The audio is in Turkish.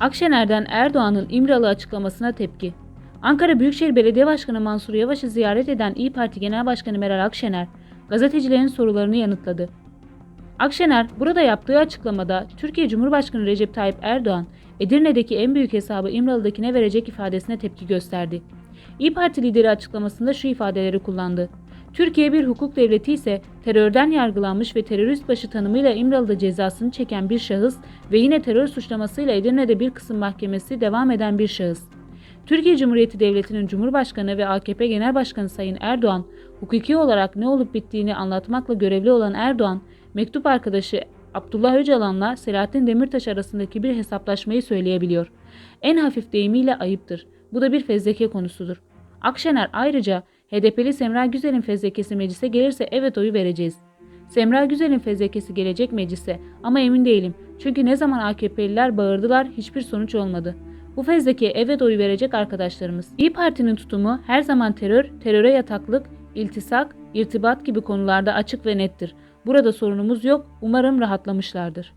Akşener'den Erdoğan'ın İmralı açıklamasına tepki. Ankara Büyükşehir Belediye Başkanı Mansur Yavaş'ı ziyaret eden İyi Parti Genel Başkanı Meral Akşener, gazetecilerin sorularını yanıtladı. Akşener burada yaptığı açıklamada Türkiye Cumhurbaşkanı Recep Tayyip Erdoğan, Edirne'deki en büyük hesabı İmralı'dakine verecek ifadesine tepki gösterdi. İyi Parti lideri açıklamasında şu ifadeleri kullandı. Türkiye bir hukuk devleti ise terörden yargılanmış ve terörist başı tanımıyla İmralı'da cezasını çeken bir şahıs ve yine terör suçlamasıyla Edirne'de bir kısım mahkemesi devam eden bir şahıs. Türkiye Cumhuriyeti Devleti'nin Cumhurbaşkanı ve AKP Genel Başkanı Sayın Erdoğan, hukuki olarak ne olup bittiğini anlatmakla görevli olan Erdoğan, mektup arkadaşı Abdullah Öcalan'la Selahattin Demirtaş arasındaki bir hesaplaşmayı söyleyebiliyor. En hafif deyimiyle ayıptır. Bu da bir fezleke konusudur. Akşener ayrıca HDP'li Semra Güzel'in fezlekesi meclise gelirse evet oyu vereceğiz. Semra Güzel'in fezlekesi gelecek meclise ama emin değilim. Çünkü ne zaman AKP'liler bağırdılar hiçbir sonuç olmadı. Bu fezlekeye evet oyu verecek arkadaşlarımız. İyi Parti'nin tutumu her zaman terör, teröre yataklık, iltisak, irtibat gibi konularda açık ve nettir. Burada sorunumuz yok. Umarım rahatlamışlardır.